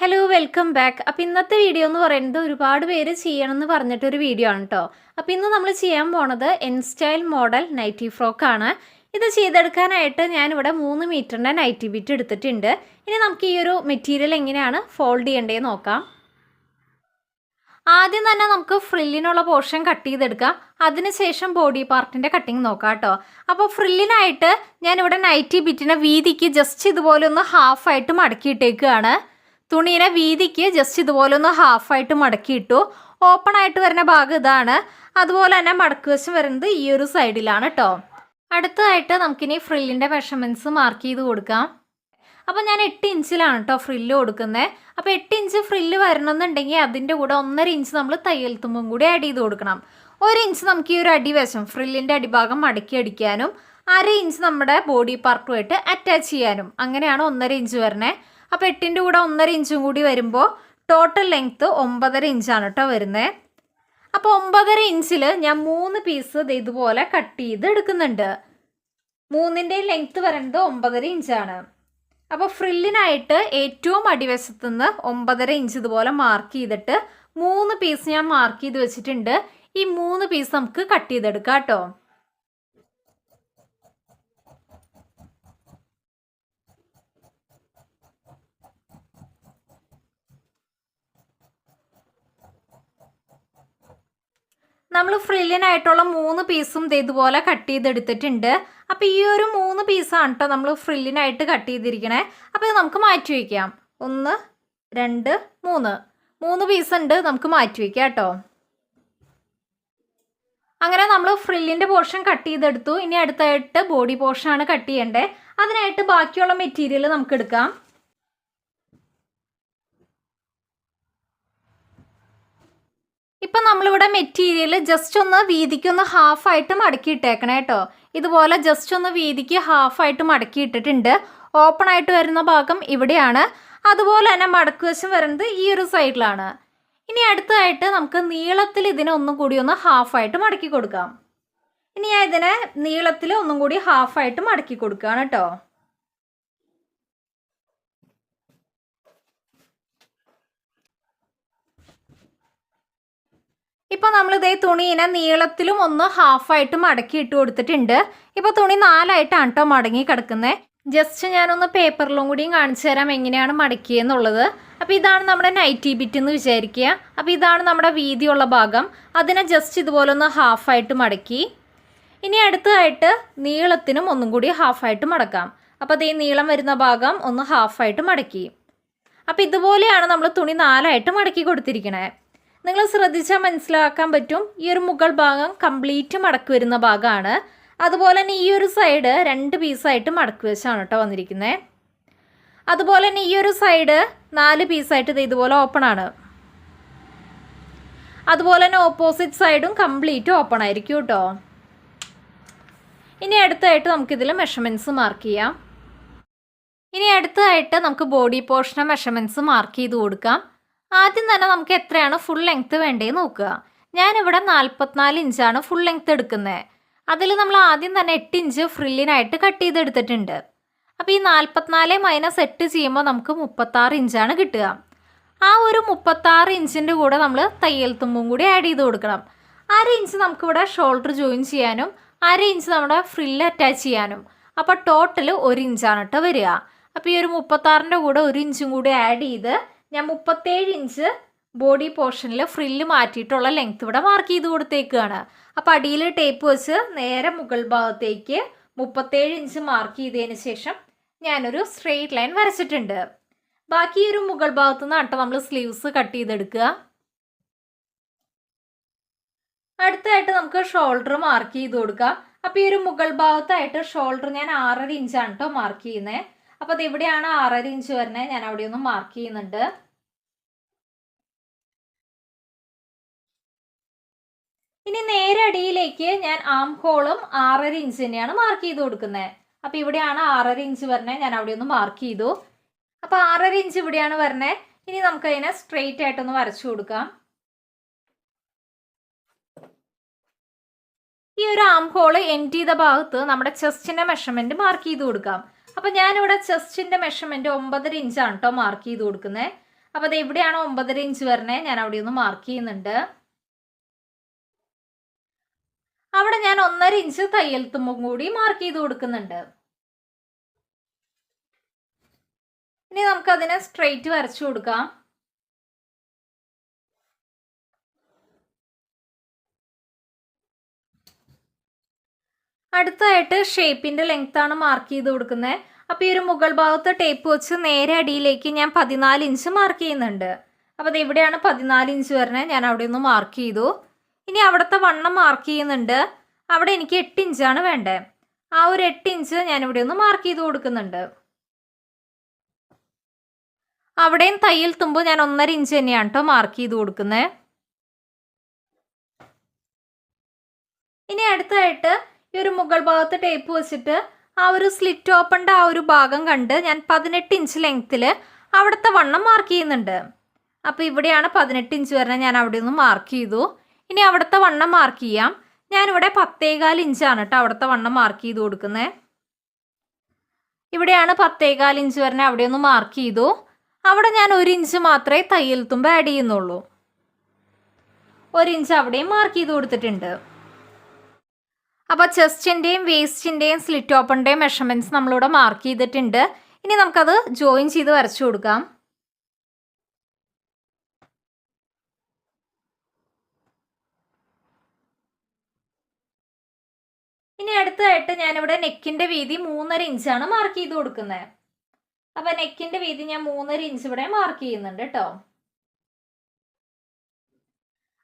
Hello welcome back അപ്പോൾ ഇന്നത്തെ video എന്ന് പറയുന്നത് ഒരുപാട് പേര് ചെയ്യണം എന്ന് പറഞ്ഞിട്ടൊരു വീഡിയോ ആണ് കേട്ടോ അപ്പോൾ ഇന്ന് നമ്മൾ ചെയ്യാൻ പോണത് N style model nighty frock ആണ്. ഇത് ചെയ്തെടുക്കാനായിട്ട് ഞാനിവിടെ മൂന്ന് മീറ്ററിന്റെ നൈറ്റി ബിറ്റ് എടുത്തിട്ടുണ്ട്. ഇനി നമുക്ക് ഈ ഒരു മെറ്റീരിയൽ എങ്ങനെയാണ് ഫോൾഡ് ചെയ്യേണ്ടതെന്ന് നോക്കാം. ആദ്യം തന്നെ നമുക്ക് ഫ്രില്ലിനുള്ള പോർഷൻ കട്ട് ചെയ്തെടുക്കാം. അതിനുശേഷം ബോഡി പാർട്ടിന്റെ കട്ടിങ് നോക്കാം കേട്ടോ അപ്പോൾ ഫ്രില്ലിനായിട്ട് ഞാനിവിടെ നൈറ്റി ബിറ്റിനെ വീതിക്ക് ജസ്റ്റ് ഇതുപോലെ ഒന്ന് ഹാഫായിട്ട് മടക്കിയിട്ടേക്കുകയാണ് തുണീനെ വീതിക്ക് ജസ്റ്റ് ഇതുപോലെ ഒന്ന് ഹാഫായിട്ട് മടക്കിയിട്ടു. ഓപ്പൺ ആയിട്ട് വരുന്ന ഭാഗം ഇതാണ്. അതുപോലെ തന്നെ മടക്ക് വശം വരുന്നത് ഈ ഒരു സൈഡിലാണ് കേട്ടോ അടുത്തതായിട്ട് നമുക്കിനി ഫ്രില്ലിന്റെ മെഷർമെന്റ്സ് മാർക്ക് ചെയ്ത് കൊടുക്കാം. അപ്പോൾ ഞാൻ എട്ട് ഇഞ്ചിലാണ് കേട്ടോ ഫ്രില്ല് കൊടുക്കുന്നത് അപ്പോൾ എട്ട് ഇഞ്ച് ഫ്രില്ല് വരണമെന്നുണ്ടെങ്കിൽ അതിന്റെ കൂടെ ഒന്നര ഇഞ്ച് നമ്മൾ തയ്യൽ തുമ്പും കൂടി ആഡ് ചെയ്ത് കൊടുക്കണം. ഒരു ഇഞ്ച് നമുക്ക് ഈ ഒരു അടിവശം ഫ്രില്ലിന്റെ അടിഭാഗം മടക്കി അടിക്കാനും അര ഇഞ്ച് നമ്മുടെ ബോഡി പാർട്ടുമായിട്ട് അറ്റാച്ച് ചെയ്യാനും. അങ്ങനെയാണ് ഒന്നര ഇഞ്ച് വരണേ. അപ്പോൾ എട്ടിന്റെ കൂടെ ഒന്നര ഇഞ്ചും കൂടി വരുമ്പോൾ ടോട്ടൽ ലെങ്ത്ത് ഒമ്പതര ഇഞ്ചാണ് കേട്ടോ വരുന്നത് അപ്പോൾ ഒമ്പതര ഇഞ്ചിൽ ഞാൻ മൂന്ന് പീസ് ഇതുപോലെ കട്ട് ചെയ്ത് എടുക്കുന്നുണ്ട്. മൂന്നിന്റെ ലെങ്ത്ത് വരുന്നത് ഒമ്പതര ഇഞ്ചാണ്. അപ്പോൾ ഫ്രില്ലിനായിട്ട് ഏറ്റവും അടിവശത്തു നിന്ന് ഒമ്പതര ഇഞ്ച് ഇതുപോലെ മാർക്ക് ചെയ്തിട്ട് മൂന്ന് പീസ് ഞാൻ മാർക്ക് ചെയ്ത് വെച്ചിട്ടുണ്ട്. ഈ മൂന്ന് പീസ് നമുക്ക് കട്ട് ചെയ്തെടുക്കാം കേട്ടോ നമ്മൾ ഫ്രില്ലിനായിട്ടുള്ള മൂന്ന് പീസും ഇതുപോലെ കട്ട് ചെയ്തെടുത്തിട്ടുണ്ട്. അപ്പോൾ ഈ ഒരു മൂന്ന് പീസാണ് കേട്ടോ നമ്മൾ ഫ്രില്ലിനായിട്ട് കട്ട് ചെയ്തിരിക്കണേ. അപ്പോൾ ഇത് നമുക്ക് മാറ്റി വയ്ക്കാം ഒന്ന് രണ്ട് മൂന്ന്. മൂന്ന് പീസ് ഉണ്ട് നമുക്ക് മാറ്റി വയ്ക്കാം കേട്ടോ അങ്ങനെ നമ്മൾ ഫ്രില്ലിന്റെ പോർഷൻ കട്ട് ചെയ്തെടുത്തു. ഇനി അടുത്തായിട്ട് ബോഡി പോർഷനാണ് കട്ട് ചെയ്യേണ്ടത് അതിനായിട്ട് ബാക്കിയുള്ള മെറ്റീരിയൽ നമുക്ക് എടുക്കാം. ഇപ്പം നമ്മളിവിടെ മെറ്റീരിയൽ ജസ്റ്റ് ഒന്ന് വീതിക്ക് ഒന്ന് ഹാഫായിട്ട് മടക്കി ഇട്ടേക്കണേ കേട്ടോ ഇതുപോലെ ജസ്റ്റ് ഒന്ന് വീതിക്ക് ഹാഫായിട്ട് മടക്കി ഇട്ടിട്ടുണ്ട് ഓപ്പൺ ആയിട്ട് വരുന്ന ഭാഗം ഇവിടെയാണ്. അതുപോലെ തന്നെ മടക്ക് വശം വരുന്നത് ഈ ഒരു സൈഡിലാണ് ഇനി അടുത്തതായിട്ട് നമുക്ക് നീളത്തിൽ ഇതിനെ ഒന്നും കൂടി ഒന്ന് ഹാഫായിട്ട് മടക്കി കൊടുക്കാം. ഇനി ഞാൻ ഇതിനെ നീളത്തിൽ ഒന്നും കൂടി ഹാഫായിട്ട് മടക്കി കൊടുക്കുകയാണ് കേട്ടോ ഇപ്പോൾ നമ്മൾ ഇതേ ഇങ്ങനെ നീളത്തിലും ഒന്ന് ഹാഫായിട്ട് മടക്കി ഇട്ട് കൊടുത്തിട്ടുണ്ട്. ഇപ്പോൾ തുണി നാലായിട്ടാണ് കേട്ടോ മടങ്ങി കിടക്കുന്നത് ജസ്റ്റ് ഞാനൊന്ന് പേപ്പറിലും കൂടിയും കാണിച്ചു തരാം എങ്ങനെയാണ് മടക്കിയെന്നുള്ളത്. അപ്പോൾ ഇതാണ് നമ്മുടെ നൈറ്റി ബിറ്റ് എന്ന് വിചാരിക്കുക. അപ്പോൾ ഇതാണ് നമ്മുടെ വീതിയുള്ള ഭാഗം. അതിനെ ജസ്റ്റ് ഇതുപോലെ ഒന്ന് ഹാഫായിട്ട് മടക്കി. ഇനി അടുത്തതായിട്ട് നീളത്തിനും ഒന്നും കൂടി ഹാഫായിട്ട് മടക്കാം. അപ്പോൾ ഈ നീളം വരുന്ന ഭാഗം ഒന്ന് ഹാഫായിട്ട് മടക്കി. അപ്പോൾ ഇതുപോലെയാണ് നമ്മൾ തുണി നാലായിട്ട് മടക്കി കൊടുത്തിരിക്കണേ. നിങ്ങൾ ശ്രദ്ധിച്ചാൽ മനസ്സിലാക്കാൻ പറ്റും. ഈ ഒരു മുകൾ ഭാഗം കംപ്ലീറ്റ് മടക്കി വരുന്ന ഭാഗമാണ് അതുപോലെ തന്നെ ഈ ഒരു സൈഡ് രണ്ട് പീസായിട്ട് മടക്കി വെച്ചാണ് കേട്ടോ വന്നിരിക്കുന്നത് അതുപോലെ തന്നെ ഈ ഒരു സൈഡ് നാല് പീസായിട്ട് ഇത് ഇതുപോലെ ഓപ്പൺ ആണ്. അതുപോലെ തന്നെ ഓപ്പോസിറ്റ് സൈഡും കംപ്ലീറ്റ് ഓപ്പൺ ആയിരിക്കും കേട്ടോ ഇനി അടുത്തായിട്ട് നമുക്കിതിൽ മെഷർമെന്റ്സ് മാർക്ക് ചെയ്യാം. ഇനി അടുത്തതായിട്ട് നമുക്ക് ബോഡി പോർഷനെ മെഷർമെന്റ്സ് മാർക്ക് ചെയ്ത് കൊടുക്കാം. ആദ്യം തന്നെ നമുക്ക് എത്രയാണ് ഫുൾ ലെങ്ത്ത് വേണ്ടതെന്ന് നോക്കുക. ഞാനിവിടെ നാൽപ്പത്തിനാല് ഇഞ്ചാണ് ഫുൾ ലെങ്ത്ത് എടുക്കുന്നത് അതിൽ നമ്മൾ ആദ്യം തന്നെ എട്ട് ഇഞ്ച് ഫ്രില്ലിനായിട്ട് കട്ട് ചെയ്തെടുത്തിട്ടുണ്ട്. അപ്പോൾ ഈ നാൽപ്പത്തിനാല് മൈനസ് എട്ട് ചെയ്യുമ്പോൾ നമുക്ക് മുപ്പത്താറ് ഇഞ്ചാണ് കിട്ടുക. ആ ഒരു മുപ്പത്താറ് ഇഞ്ചിന്റെ കൂടെ നമ്മൾ തയ്യൽ തുമ്പും കൂടി ആഡ് ചെയ്ത് കൊടുക്കണം. അര ഇഞ്ച് നമുക്കിവിടെ ഷോൾഡർ ജോയിൻ ചെയ്യാനും അര ഇഞ്ച് നമ്മുടെ ഫ്രില്ല് അറ്റാച്ച് ചെയ്യാനും. അപ്പോൾ ടോട്ടൽ ഒരു ഇഞ്ചാണ് കേട്ടോ വരിക. അപ്പോൾ ഈ ഒരു മുപ്പത്താറിന്റെ കൂടെ ഒരു ഇഞ്ചും കൂടി ആഡ് ചെയ്ത് ഞാൻ മുപ്പത്തേഴ് ഇഞ്ച് ബോഡി പോർഷനിൽ ഫ്രില്ല് മാറ്റിയിട്ടുള്ള ലെങ്ത് ഇവിടെ മാർക്ക് ചെയ്ത് കൊടുത്തേക്കുകയാണ് അപ്പോൾ അടിയിൽ ടേപ്പ് വെച്ച് നേരെ മുകൾ ഭാഗത്തേക്ക് മുപ്പത്തേഴ് ഇഞ്ച് മാർക്ക് ചെയ്തതിന് ശേഷം ഞാനൊരു സ്ട്രെയിറ്റ് ലൈൻ വരച്ചിട്ടുണ്ട്. ബാക്കി ഒരു മുകൾ ഭാഗത്തു നിന്ന് കേട്ടോ നമ്മൾ സ്ലീവ്സ് കട്ട് ചെയ്തെടുക്കുക. അടുത്തായിട്ട് നമുക്ക് ഷോൾഡർ മാർക്ക് ചെയ്ത് കൊടുക്കാം. അപ്പോൾ ഈ ഒരു മുകൾ ഭാഗത്തായിട്ട് ഷോൾഡർ ഞാൻ ആറര ഇഞ്ചാണ് കേട്ടോ മാർക്ക് ചെയ്യുന്നത് അപ്പോൾ അത് എവിടെയാണ് ആറര ഇഞ്ച് വരുന്നത്? ഞാൻ അവിടെ ഒന്ന് മാർക്ക് ചെയ്യുന്നുണ്ട്. ഇനി നേരെ അടിയിലേക്ക് ഞാൻ ആം ഹോളും ആറര ഇഞ്ച് തന്നെയാണ് മാർക്ക് ചെയ്ത് കൊടുക്കുന്നത്. അപ്പോൾ ഇവിടെയാണ് ആറര ഇഞ്ച് വരുന്നത്. ഞാൻ അവിടെ ഒന്ന് മാർക്ക് ചെയ്തു. അപ്പോൾ ആറര ഇഞ്ച് ഇവിടെയാണ് വരണേ ഇനി നമുക്ക് അതിനെ സ്ട്രെയിറ്റ് ആയിട്ടൊന്ന് വരച്ചു കൊടുക്കാം. ഈ ഒരു ആം ഹോൾ എൻഡ് ചെയ്ത ഭാഗത്ത് നമ്മുടെ ചെസ്റ്റിന്റെ മെഷർമെന്റ് മാർക്ക് ചെയ്ത് കൊടുക്കാം. അപ്പോൾ ഞാനിവിടെ ചെസ്റ്റിന്റെ മെഷർമെന്റ് ഒമ്പതര ഇഞ്ചാണ് കേട്ടോ മാർക്ക് ചെയ്ത് കൊടുക്കുന്നത് അപ്പോൾ അത് എവിടെയാണോ ഒമ്പതര ഇഞ്ച് വരണേ? ഞാൻ അവിടെ ഒന്ന് മാർക്ക് ചെയ്യുന്നുണ്ട്. അവിടെ ഞാൻ ഒന്നര ഇഞ്ച് തയ്യൽ തുമ്പും കൂടി മാർക്ക് ചെയ്ത് കൊടുക്കുന്നുണ്ട്. ഇനി നമുക്കതിനെ സ്ട്രെയിറ്റ് വരച്ചു കൊടുക്കാം. അടുത്തതായിട്ട് ഷേപ്പിന്റെ ലെങ്ത് ആണ് മാർക്ക് ചെയ്ത് കൊടുക്കുന്നത്. അപ്പോൾ ഈ ഒരു മുകൾ ഭാഗത്ത് ടേപ്പ് വെച്ച് നേരെ അടിയിലേക്ക് ഞാൻ പതിനാല് ഇഞ്ച് മാർക്ക് ചെയ്യുന്നുണ്ട്. അപ്പോൾ അത് എവിടെയാണ് പതിനാല് ഇഞ്ച് വരണേ ഞാൻ അവിടെ ഒന്ന് മാർക്ക് ചെയ്തു. ഇനി അവിടുത്തെ വണ്ണം മാർക്ക് ചെയ്യുന്നുണ്ട്. അവിടെ എനിക്ക് എട്ട് ഇഞ്ചാണ് വേണ്ടത്. ആ ഒരു എട്ട് ഇഞ്ച് ഞാൻ ഇവിടെ ഒന്ന് മാർക്ക് ചെയ്ത് കൊടുക്കുന്നുണ്ട്. അവിടെയും തയ്യൽ തുമ്പ് ഞാൻ ഒന്നര ഇഞ്ച് തന്നെയാണ് കേട്ടോ മാർക്ക് ചെയ്ത് കൊടുക്കുന്നത്. ഇനി അടുത്തതായിട്ട് ഈ ഒരു മുകൾ ഭാഗത്ത് ടേപ്പ് വെച്ചിട്ട് ആ ഒരു സ്ലിറ്റ് ഓപ്പണിന്റെ ആ ഒരു ഭാഗം കണ്ട് ഞാൻ പതിനെട്ട് ഇഞ്ച് ലെങ്ത്തിൽ അവിടുത്തെ വണ്ണം മാർക്ക് ചെയ്യുന്നുണ്ട്. അപ്പോൾ ഇവിടെയാണ് പതിനെട്ട് ഇഞ്ച് വരെ ഞാൻ അവിടെ നിന്ന് മാർക്ക് ചെയ്തു. ഇനി അവിടുത്തെ വണ്ണം മാർക്ക് ചെയ്യാം. ഞാനിവിടെ പത്തേകാൽ ഇഞ്ചാണ് കേട്ടോ അവിടുത്തെ വണ്ണം മാർക്ക് ചെയ്ത് കൊടുക്കുന്നത് ഇവിടെയാണ് പത്തേകാൽ ഇഞ്ച് വരെ അവിടെ ഒന്ന് മാർക്ക് ചെയ്തു. അവിടെ ഞാൻ ഒരു ഇഞ്ച് മാത്രമേ തയ്യൽ തുമ്പ് ആഡ് ചെയ്യുന്നുള്ളൂ. ഒരു ഇഞ്ച് അവിടെയും മാർക്ക് ചെയ്ത് കൊടുത്തിട്ടുണ്ട്. അപ്പോൾ ചെസ്റ്റിന്റെയും വേസ്റ്റിന്റെയും സ്ലിറ്റ് ഓപ്പണിന്റെയും മെഷർമെന്റ്സ് നമ്മളിവിടെ മാർക്ക് ചെയ്തിട്ടുണ്ട്. ഇനി നമുക്കത് ജോയിൻ ചെയ്ത് വരച്ചു കൊടുക്കാം. ഇനി അടുത്തതായിട്ട് ഞാനിവിടെ നെക്കിന്റെ വീതി മൂന്നര ഇഞ്ചാണ് മാർക്ക് ചെയ്ത് കൊടുക്കുന്നത് അപ്പോൾ നെക്കിന്റെ വീതി ഞാൻ മൂന്നര ഇഞ്ച് ഇവിടെ മാർക്ക് ചെയ്യുന്നുണ്ട് കേട്ടോ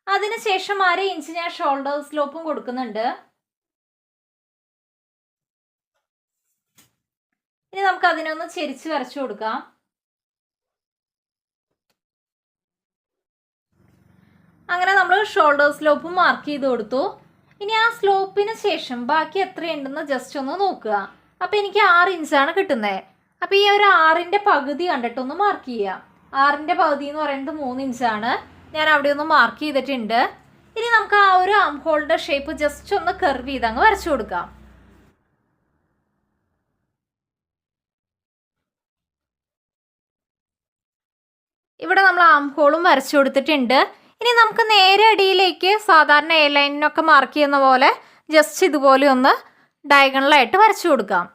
അതിനുശേഷം അര ഇഞ്ച് ഞാൻ ഷോൾഡർ സ്ലോപ്പും കൊടുക്കുന്നുണ്ട്. ഇനി നമുക്ക് അതിനൊന്ന് ചെരിച്ച് വരച്ചു കൊടുക്കാം. അങ്ങനെ നമ്മൾ ഷോൾഡർ സ്ലോപ്പ് മാർക്ക് ചെയ്ത് കൊടുത്തു. ഇനി ആ സ്ലോപ്പിന് ശേഷം ബാക്കി എത്രയുണ്ടെന്ന് ജസ്റ്റ് ഒന്ന് നോക്കുക. അപ്പോൾ എനിക്ക് ആറ് ഇഞ്ചാണ് കിട്ടുന്നത് അപ്പോൾ ഈ ഒരു ആറിന്റെ പകുതി കണ്ടിട്ട് ഒന്ന് മാർക്ക് ചെയ്യുക. ആറിന്റെ പകുതി എന്ന് പറയുന്നത് മൂന്ന് ഇഞ്ചാണ് ഞാൻ അവിടെ ഒന്ന് മാർക്ക് ചെയ്തിട്ടുണ്ട്. ഇനി നമുക്ക് ആ ഒരു ആം ഷേപ്പ് ജസ്റ്റ് ഒന്ന് കർവ് ചെയ്ത് അങ്ങ് വരച്ചു കൊടുക്കാം. ഇവിടെ നമ്മൾ ആം ഹോളും വരച്ചു കൊടുത്തിട്ടുണ്ട്. ഇനി നമുക്ക് നേരെ അടിയിലേക്ക് സാധാരണ എ ലൈനിനൊക്കെ മാർക്ക് ചെയ്യുന്ന പോലെ ജസ്റ്റ് ഇതുപോലെ ഒന്ന് ഡയഗണലായിട്ട് വരച്ചു കൊടുക്കാം.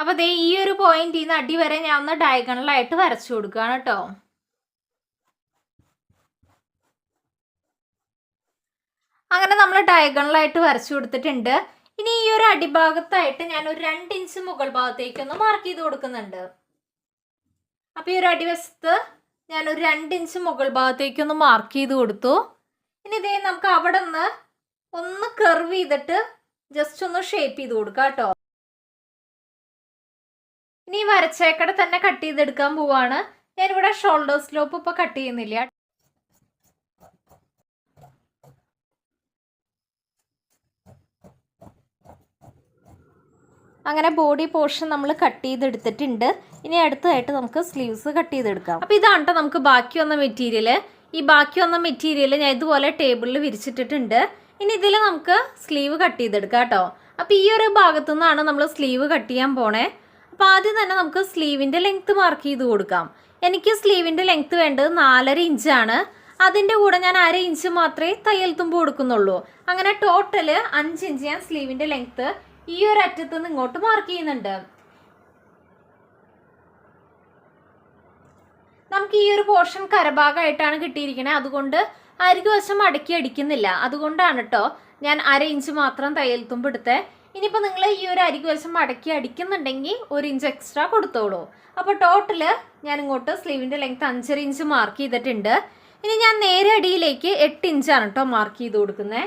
അപ്പോൾ ദേ ഈ ഒരു പോയിന്റ് നിന്ന് അടി വരെ ഞാൻ ഒന്ന് ഡയഗണലായിട്ട് വരച്ചു കൊടുക്കുകയാണ് കേട്ടോ. അങ്ങനെ നമ്മൾ ഡയഗണലായിട്ട് വരച്ചു കൊടുത്തിട്ടുണ്ട്. ഇനി ഈ ഒരു അടിഭാഗത്തായിട്ട് ഞാൻ ഒരു രണ്ട് ഇഞ്ച് മുകൾ ഭാഗത്തേക്ക് ഒന്ന് മാർക്ക് ചെയ്ത് കൊടുക്കുന്നുണ്ട്. അപ്പോൾ ഈ ഒരു അടിവശത്ത് ഞാൻ ഒരു രണ്ട് ഇഞ്ച് മുകൾ ഭാഗത്തേക്കൊന്ന് മാർക്ക് ചെയ്ത് കൊടുത്തു. ഇനി ഇതേ നമുക്ക് അവിടെ നിന്ന് ഒന്ന് കർവ് ചെയ്തിട്ട് ജസ്റ്റ് ഒന്ന് ഷേപ്പ് ചെയ്ത് കൊടുക്കാം കേട്ടോ. ഇനി വരച്ചേക്കടെ തന്നെ കട്ട് ചെയ്തെടുക്കാൻ പോവാണ്. ഞാനിവിടെ ഷോൾഡർ സ്ലോപ്പ് ഇപ്പോൾ കട്ട് ചെയ്യുന്നില്ല. അങ്ങനെ ബോഡി പോർഷൻ നമ്മൾ കട്ട് ചെയ്തെടുത്തിട്ടുണ്ട്. ഇനി അടുത്തതായിട്ട് നമുക്ക് സ്ലീവ്സ് കട്ട് ചെയ്തെടുക്കാം. അപ്പോൾ ഇതാണ് നമുക്ക് ബാക്കി വന്ന മെറ്റീരിയൽ ഈ ബാക്കി വന്ന മെറ്റീരിയൽ ഞാൻ ഇതുപോലെ ടേബിളിൽ വിരിച്ചിട്ടിട്ടുണ്ട്. ഇനി ഇതിൽ നമുക്ക് സ്ലീവ് കട്ട് ചെയ്തെടുക്കാം കേട്ടോ അപ്പോൾ ഈ ഒരു ഭാഗത്തു നിന്നാണ് നമ്മൾ സ്ലീവ് കട്ട് ചെയ്യാൻ പോണേ. അപ്പോൾ ആദ്യം തന്നെ നമുക്ക് സ്ലീവിന്റെ ലെങ്ത്ത് മാർക്ക് ചെയ്ത് കൊടുക്കാം. എനിക്ക് സ്ലീവിന്റെ ലെങ്ത്ത് വേണ്ടത് നാലര ഇഞ്ചാണ് അതിന്റെ കൂടെ ഞാൻ അര ഇഞ്ച് മാത്രമേ തയ്യൽ തുമ്പ് കൊടുക്കുന്നുള്ളൂ. അങ്ങനെ ടോട്ടൽ അഞ്ച് ഇഞ്ച് ഞാൻ സ്ലീവിന്റെ ലെങ്ത്ത് ഈ ഒരു അറ്റത്ത് നിന്ന് ഇങ്ങോട്ട് മാർക്ക് ചെയ്യുന്നുണ്ട്. നമുക്ക് ഈ ഒരു പോർഷൻ കരഭാഗമായിട്ടാണ് കിട്ടിയിരിക്കുന്നത് അതുകൊണ്ട് അരികുവശം അടക്കി അടിക്കുന്നില്ല. അതുകൊണ്ടാണ് കേട്ടോ ഞാൻ അര ഇഞ്ച് മാത്രം തയ്യൽ തുമ്പ് എടുത്തേ. ഇനിയിപ്പോൾ നിങ്ങൾ ഈ ഒരു അരികുവശം മടക്കി അടിക്കുന്നുണ്ടെങ്കിൽ ഒരു ഇഞ്ച് എക്സ്ട്രാ കൊടുത്തോളൂ. അപ്പോൾ ടോട്ടൽ ഞാൻ ഇങ്ങോട്ട് സ്ലീവിന്റെ ലെങ്ത് അഞ്ചര ഇഞ്ച് മാർക്ക് ചെയ്തിട്ടുണ്ട്. ഇനി ഞാൻ നേരെ അടിയിലേക്ക് എട്ട് ഇഞ്ചാണ് കേട്ടോ മാർക്ക് ചെയ്ത് കൊടുക്കുന്നത്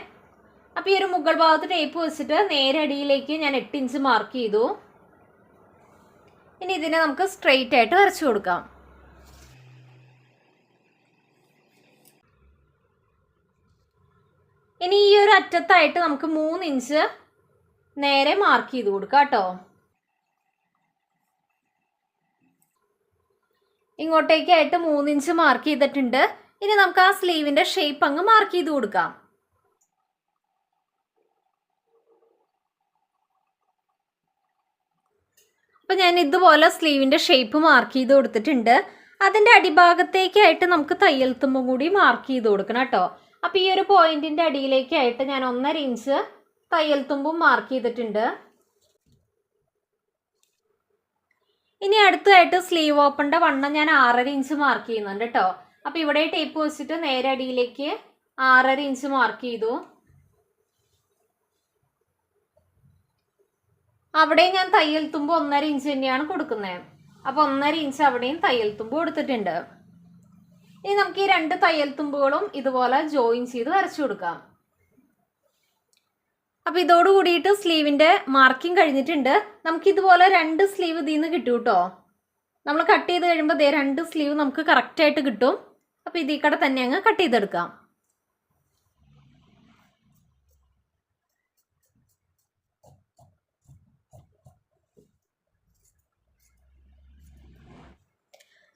അപ്പോൾ ഈ ഒരു മുകൾ ഭാഗത്ത് ടേപ്പ് വെച്ചിട്ട് നേരെ അടിയിലേക്ക് ഞാൻ എട്ട് ഇഞ്ച് മാർക്ക് ചെയ്തു. ഇനി ഇതിനെ നമുക്ക് സ്ട്രെയിറ്റ് ആയിട്ട് വരച്ചു കൊടുക്കാം. ഇനി ഈ ഒരു അറ്റത്തായിട്ട് നമുക്ക് മൂന്ന് ഇഞ്ച് നേരെ മാർക്ക് ചെയ്ത് കൊടുക്കാം കേട്ടോ. ഇങ്ങോട്ടേക്കായിട്ട് മൂന്ന് ഇഞ്ച് മാർക്ക് ചെയ്തിട്ടുണ്ട്. ഇനി നമുക്ക് ആ സ്ലീവിന്റെ ഷേപ്പ് അങ്ങ് മാർക്ക് ചെയ്ത് കൊടുക്കാം. അപ്പം ഞാൻ ഇതുപോലെ സ്ലീവിന്റെ ഷേപ്പ് മാർക്ക് ചെയ്ത് കൊടുത്തിട്ടുണ്ട്. അതിന്റെ അടിഭാഗത്തേക്കായിട്ട് നമുക്ക് തയ്യൽ തുമ്പും കൂടി മാർക്ക് ചെയ്ത് കൊടുക്കണം കേട്ടോ. അപ്പോൾ ഈ ഒരു പോയിന്റിന്റെ അടിയിലേക്കായിട്ട് ഞാൻ ഒന്നര ഇഞ്ച് തയ്യൽ തുമ്പും മാർക്ക് ചെയ്തിട്ടുണ്ട്. ഇനി അടുത്തതായിട്ട് സ്ലീവ് ഓപ്പണിന്റെ വണ്ണം ഞാൻ ആറര ഇഞ്ച് മാർക്ക് ചെയ്യുന്നുണ്ട് കേട്ടോ. അപ്പോൾ ഇവിടെ ടേപ്പ് വെച്ചിട്ട് നേരെ അടിയിലേക്ക് ആറര ഇഞ്ച് മാർക്ക് ചെയ്തു. അവിടെ ഞാൻ തയ്യൽ തുമ്പ് ഒന്നര ഇഞ്ച് തന്നെയാണ് കൊടുക്കുന്നത് അപ്പോൾ ഒന്നര ഇഞ്ച് അവിടെയും തയ്യൽ തുമ്പ് കൊടുത്തിട്ടുണ്ട്. ഇനി നമുക്ക് ഈ രണ്ട് തയ്യൽ തുമ്പുകളും ഇതുപോലെ ജോയിൻ ചെയ്ത് വരച്ചു കൊടുക്കാം. അപ്പോൾ ഇതോട് കൂടിയിട്ട് സ്ലീവിന്റെ മാർക്കിംഗ് കഴിഞ്ഞിട്ടുണ്ട്. നമുക്ക് ഇതുപോലെ രണ്ട് സ്ലീവ് ഇതിൽ നിന്ന് കിട്ടും കേട്ടോ നമ്മൾ കട്ട് ചെയ്ത് കഴിയുമ്പോൾ ദേ രണ്ട് സ്ലീവ് നമുക്ക് കറക്റ്റായിട്ട് കിട്ടും. അപ്പോൾ ഇതിൽ കൂടെ തന്നെ അങ്ങ് കട്ട് ചെയ്തെടുക്കാം.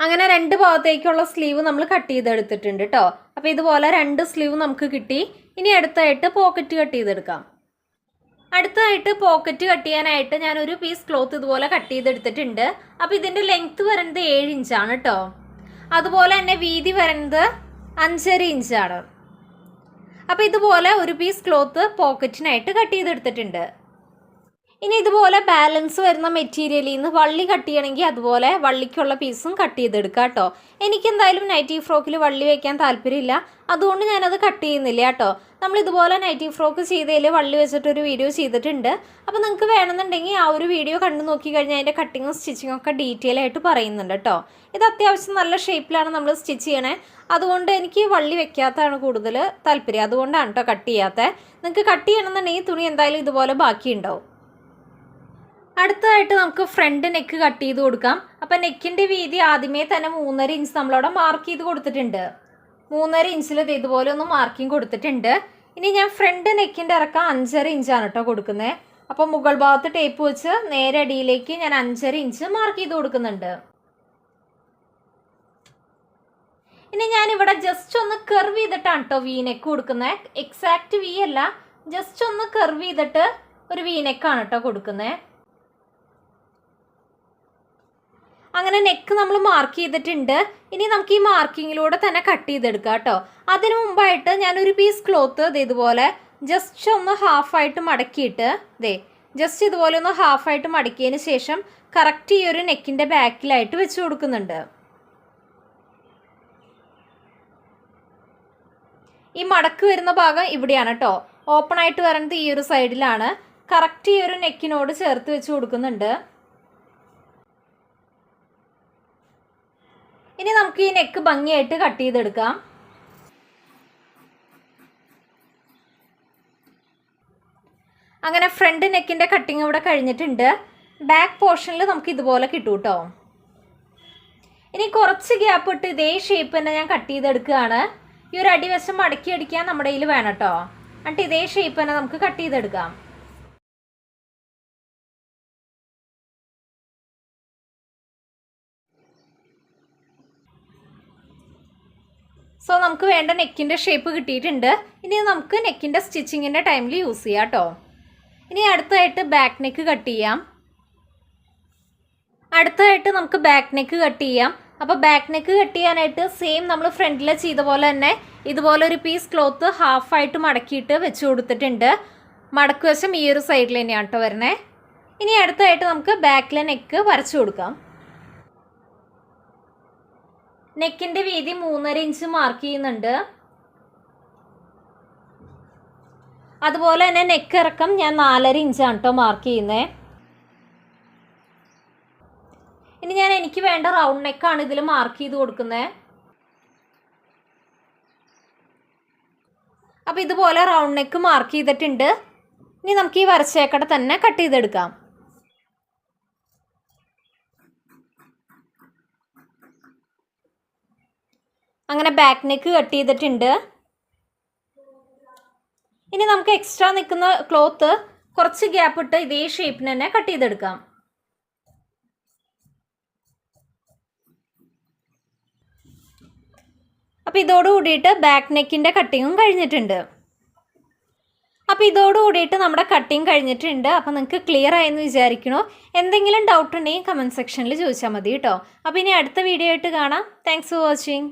അങ്ങനെ രണ്ട് ഭാഗത്തേക്കുള്ള സ്ലീവ് നമ്മൾ കട്ട് ചെയ്തെടുത്തിട്ടുണ്ട് കേട്ടോ അപ്പോൾ ഇതുപോലെ രണ്ട് സ്ലീവ് നമുക്ക് കിട്ടി. ഇനി അടുത്തായിട്ട് പോക്കറ്റ് കട്ട് ചെയ്തെടുക്കാം. അടുത്തായിട്ട് പോക്കറ്റ് കട്ട് ചെയ്യാനായിട്ട് ഞാൻ ഒരു പീസ് ക്ലോത്ത് ഇതുപോലെ കട്ട് ചെയ്തെടുത്തിട്ടുണ്ട്. അപ്പോൾ ഇതിന്റെ ലെങ്ത്ത് വരുന്നത് ഏഴ് ഇഞ്ചാണ് കേട്ടോ അതുപോലെ തന്നെ വീതി വരുന്നത് അഞ്ചര ഇഞ്ചാണ് അപ്പോൾ ഇതുപോലെ ഒരു പീസ് ക്ലോത്ത് പോക്കറ്റിനായിട്ട് കട്ട് ചെയ്തെടുത്തിട്ടുണ്ട്. ഇനി ഇതുപോലെ ബാലൻസ് വരുന്ന മെറ്റീരിയലിൽ നിന്ന് വള്ളി കട്ട് ചെയ്യണമെങ്കിൽ അതുപോലെ വള്ളിക്കുള്ള പീസും കട്ട് ചെയ്തെടുക്കാം കേട്ടോ. എനിക്ക് എന്തായാലും നൈറ്റി ഫ്രോക്കിൽ വള്ളി വയ്ക്കാൻ താല്പര്യമില്ല. അതുകൊണ്ട് ഞാനത് കട്ട് ചെയ്യുന്നില്ല കേട്ടോ. നമ്മൾ ഇതുപോലെ നൈറ്റി ഫ്രോക്ക് ചെയ്തതിൽ വള്ളി വെച്ചിട്ടൊരു വീഡിയോ ചെയ്തിട്ടുണ്ട്. അപ്പോൾ നിങ്ങൾക്ക് വേണമെന്നുണ്ടെങ്കിൽ ആ ഒരു വീഡിയോ കണ്ടു നോക്കി കഴിഞ്ഞാൽ അതിന്റെ കട്ടിങ്ങും സ്റ്റിച്ചിങ്ങും ഒക്കെ ഡീറ്റെയിൽ ആയിട്ട് പറയുന്നുണ്ട് കേട്ടോ. ഇത് അത്യാവശ്യം നല്ല ഷേപ്പിലാണ് നമ്മൾ സ്റ്റിച്ച് ചെയ്യണേ. അതുകൊണ്ട് എനിക്ക് വള്ളി വെക്കാത്തതാണ് കൂടുതൽ താല്പര്യം. അതുകൊണ്ടാണ് കേട്ടോ കട്ട് ചെയ്യാത്തത് നിങ്ങൾക്ക് കട്ട് ചെയ്യണമെന്നുണ്ടെങ്കിൽ തുണി എന്തായാലും ഇതുപോലെ ബാക്കിയുണ്ടാവും. അടുത്തതായിട്ട് നമുക്ക് ഫ്രണ്ട് നെക്ക് കട്ട് ചെയ്ത് കൊടുക്കാം. അപ്പം നെക്കിന്റെ വീതി ആദ്യമേ തന്നെ മൂന്നര ഇഞ്ച് നമ്മളവിടെ മാർക്ക് ചെയ്ത് കൊടുത്തിട്ടുണ്ട്. മൂന്നര ഇഞ്ചിൽ ഇതുപോലെ ഒന്ന് മാർക്കിംഗ് കൊടുത്തിട്ടുണ്ട്. ഇനി ഞാൻ ഫ്രണ്ട് നെക്കിന്റെ ഇറക്കം അഞ്ചര ഇഞ്ചാണ് കേട്ടോ കൊടുക്കുന്നത് അപ്പോൾ മുകൾ ഭാഗത്ത് ടേപ്പ് വെച്ച് നേരെ അടിയിലേക്ക് ഞാൻ അഞ്ചര ഇഞ്ച് മാർക്ക് ചെയ്ത് കൊടുക്കുന്നുണ്ട്. ഇനി ഞാൻ ഇവിടെ ജസ്റ്റ് ഒന്ന് കർവ് ചെയ്തിട്ടാണ് കേട്ടോ വി നെക്ക് കൊടുക്കുന്നത് എക്സാക്റ്റ് വി അല്ല ജസ്റ്റ് ഒന്ന് കർവ് ചെയ്തിട്ട് ഒരു വി നെക്കാണ് കേട്ടോ കൊടുക്കുന്നത് അങ്ങനെ നെക്ക് നമ്മൾ മാർക്ക് ചെയ്തിട്ടുണ്ട്. ഇനി നമുക്ക് ഈ മാർക്കിങ്ങിലൂടെ തന്നെ കട്ട് ചെയ്തെടുക്കാം കേട്ടോ. അതിനു മുമ്പായിട്ട് ഞാനൊരു പീസ് ക്ലോത്ത് ഇതുപോലെ ജസ്റ്റ് ഒന്ന് ഹാഫായിട്ട് മടക്കിയിട്ട് ദേ ജസ്റ്റ് ഇതുപോലെ ഒന്ന് ഹാഫായിട്ട് മടക്കിയതിന് ശേഷം കറക്റ്റ് ഈ ഒരു നെക്കിന്റെ ബാക്കിലായിട്ട് വെച്ച് കൊടുക്കുന്നുണ്ട്. ഈ മടക്ക് വരുന്ന ഭാഗം ഇവിടെയാണ് കേട്ടോ. ഓപ്പൺ ആയിട്ട് വരുന്നത് ഈ ഒരു സൈഡിലാണ് കറക്റ്റ് ഈ ഒരു നെക്കിനോട് ചേർത്ത് വെച്ച് കൊടുക്കുന്നുണ്ട്. ഇനി നമുക്ക് ഈ നെക്ക് ഭംഗിയായിട്ട് കട്ട് ചെയ്തെടുക്കാം. അങ്ങനെ ഫ്രണ്ട് നെക്കിന്റെ കട്ടിങ് ഇവിടെ കഴിഞ്ഞിട്ടുണ്ട്. ബാക്ക് പോർഷനിൽ നമുക്ക് ഇതുപോലെ കിട്ടും കേട്ടോ ഇനി കുറച്ച് ഗ്യാപ്പ് ഇട്ട് ഇതേ ഷേപ്പ് തന്നെ ഞാൻ കട്ട് ചെയ്തെടുക്കുകയാണ്. ഈ ഒരു അടിവശം മടക്കി അടിക്കാൻ നമ്മുടെ കയ്യിൽ വേണം കേട്ടോ എന്നിട്ട് ഇതേ ഷേപ്പ് തന്നെ നമുക്ക് കട്ട് ചെയ്തെടുക്കാം. സോ നമുക്ക് വേണ്ട നെക്കിന്റെ ഷേപ്പ് കിട്ടിയിട്ടുണ്ട്. ഇനി നമുക്ക് നെക്കിന്റെ സ്റ്റിച്ചിങ്ങിന്റെ ടൈമിൽ യൂസ് ചെയ്യാം കേട്ടോ ഇനി അടുത്തതായിട്ട് ബാക്ക് നെക്ക് കട്ട് ചെയ്യാം. അടുത്തതായിട്ട് നമുക്ക് ബാക്ക് നെക്ക് കട്ട് ചെയ്യാം. അപ്പോൾ ബാക്ക് നെക്ക് കട്ട് ചെയ്യാനായിട്ട് സെയിം നമ്മൾ ഫ്രണ്ടിൽ ചെയ്ത പോലെ തന്നെ ഇതുപോലെ ഒരു പീസ് ക്ലോത്ത് ഹാഫായിട്ട് മടക്കിയിട്ട് വെച്ച് കൊടുത്തിട്ടുണ്ട്. മടക്കുവശം ഈ ഒരു സൈഡിൽ തന്നെയാണ് കേട്ടോ വരണേ ഇനി അടുത്തതായിട്ട് നമുക്ക് ബാക്കിലെ നെക്ക് വരച്ചു കൊടുക്കാം. നെക്കിന്റെ വീതി മൂന്നര ഇഞ്ച് മാർക്ക് ചെയ്യുന്നുണ്ട്. അതുപോലെ തന്നെ നെക്ക് ഇറക്കം ഞാൻ നാലര ഇഞ്ചാണ് കേട്ടോ മാർക്ക് ചെയ്യുന്നത് ഇനി ഞാൻ എനിക്ക് വേണ്ട റൗണ്ട് നെക്കാണ് ഇതിൽ മാർക്ക് ചെയ്ത് കൊടുക്കുന്നത് അപ്പോൾ ഇതുപോലെ റൗണ്ട് നെക്ക് മാർക്ക് ചെയ്തിട്ടുണ്ട്. ഇനി നമുക്ക് ഈ വരച്ചേക്കട തന്നെ കട്ട് ചെയ്തെടുക്കാം. അങ്ങനെ ബാക്ക് നെക്ക് കട്ട് ചെയ്തിട്ടുണ്ട്. ഇനി നമുക്ക് എക്സ്ട്രാ നിൽക്കുന്ന ക്ലോത്ത് കുറച്ച് ഗ്യാപ്പ് ഇട്ട് ഇതേ ഷേപ്പിന് തന്നെ കട്ട് ചെയ്തെടുക്കാം. അപ്പോൾ ഇതോട് കൂടിയിട്ട് ബാക്ക് നെക്കിന്റെ കട്ടിങ്ങും കഴിഞ്ഞിട്ടുണ്ട്. അപ്പോൾ ഇതോടുകൂടിയിട്ട് ഇതോട് കൂടിയിട്ട് നമ്മുടെ കട്ടിങ് കഴിഞ്ഞിട്ടുണ്ട്. അപ്പോൾ നിങ്ങൾക്ക് ക്ലിയർ ആയെന്ന് വിചാരിക്കണോ? എന്തെങ്കിലും ഡൗട്ട് ഉണ്ടെങ്കിൽ കമന്റ് സെക്ഷനിൽ ചോദിച്ചാൽ മതി കേട്ടോ. അപ്പോൾ ഇനി അടുത്ത വീഡിയോ ആയിട്ട് കാണാം. Thanks for watching